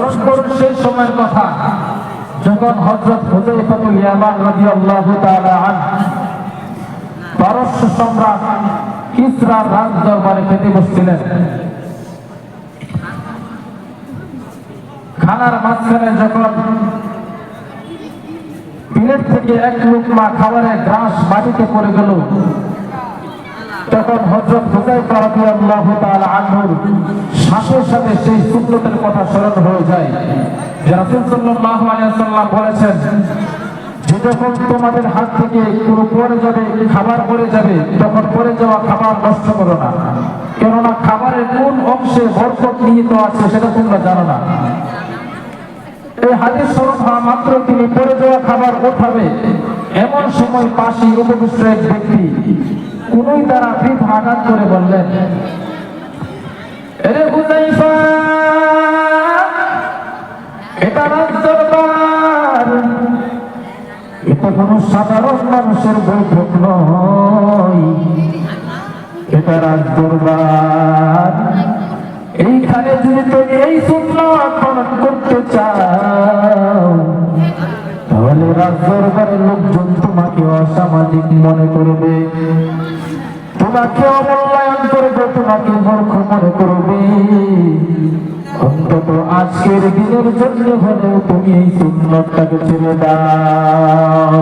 স্মরণ করুন সেই সময়ের কথা। যখন হজরত হুজাইফাতুল ইয়ামান রাদিয়াল্লাহু তাআলা আনহু পারস্য সম্রাট কিসরার রাজ দরবারে খেতে বসছিলেন। খানার মাঝখানে যখন প্লেট থেকে এক লুকমা খাবারের গ্রাস মাটিতে পড়ে গেল তখন হজরত হুজাইফা রাদিয়াল্লাহু তাআলা আনহুর সাথে সাথে সেই সুন্নতের কথা স্মরণ হয়ে যায়। রাসূল সাল্লাল্লাহু আলাইহি ওয়াসাল্লাম বলেছেন, যে যখন তোমাদের হাত থেকে কোনো পড়ে যাবে, খাবার পড়ে যাবে, তখন পড়ে যাওয়া খাবার নষ্ট করো না। কেননা খাবারের কোন অংশে বরকত নিহিত আছে সেটা তোমরা জানো না। এই হাদিস স্মরণ হওয়া মাত্র তিনি পড়ে যাওয়া খাবার ওঠাবে, এমন সময় পাশে উপবিষ্ট এক ব্যক্তি কোনই দ্বারা বৃদ্ধ আঘাত করে বললেন। এরে এটা রাজ এটা সাধারণ মানুষের বৈঠক নয়। এটা এইখানে যদি তুমি এই সুন্নত পালন করতে চাও, তাহলে রাজ দরবারের লোকজন তোমাকে অসামাজিক মনে করবে। তোমাকে অমূল্যায়ন করবে, তোমাকে মূর্খ মনে করবে। অন্তত আজকের দিনের জন্য হলেও তুমি এই সুন্দরটাকে ছেড়ে দাও।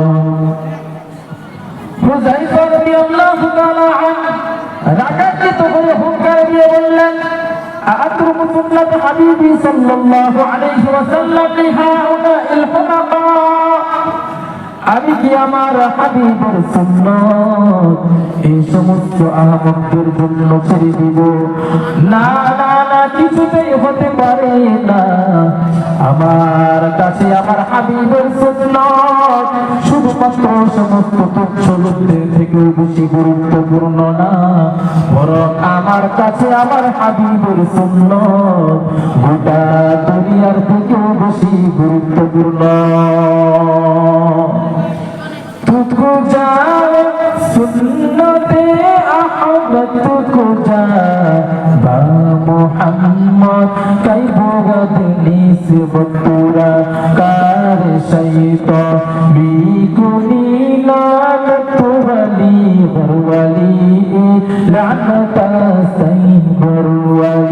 হুজাইফার রাদিয়াল্লাহু তাআলা রাগান্বিত হয়ে হুঙ্কার দিয়ে বললেন আত্রুমু সুন্নাত হাবিবি সাল্লাল্লাহু আলাইহি ওয়াসাল্লাম আমি কি আমার হাবিবের সুন্নত? এই সমস্ত আহমদের জন্য ছেড়ে দিব। না না না, কিছুতেই হতে পারে না। আমার কাছে আমার হাবিবের সুন্নত। শুধুমাত্র সমস্ত তুচ্ছ লোকদের থেকেও বেশি গুরুত্বপূর্ণ না, বরং আমার কাছে আমার হাবিবের সুন্নত গোটা দুনিয়ার থেকেও বেশি গুরুত্বপূর্ণ। तुझको जा सुन्नते अहमद तुझको जा बा मोहम्मद कई बोगदनी से बतूरा कार शैतो बीकुनी लानत वली बरवली लानत सही बरवली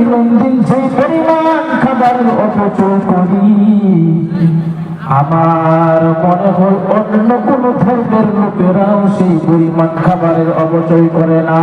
দৈনন্দিন সেই পরিমাণ খাবার অপচয় করি, আমার মনে হয় অন্য কোন ধর্মের লোকেরাও সেই পরিমাণ খাবারের অপচয় করে না।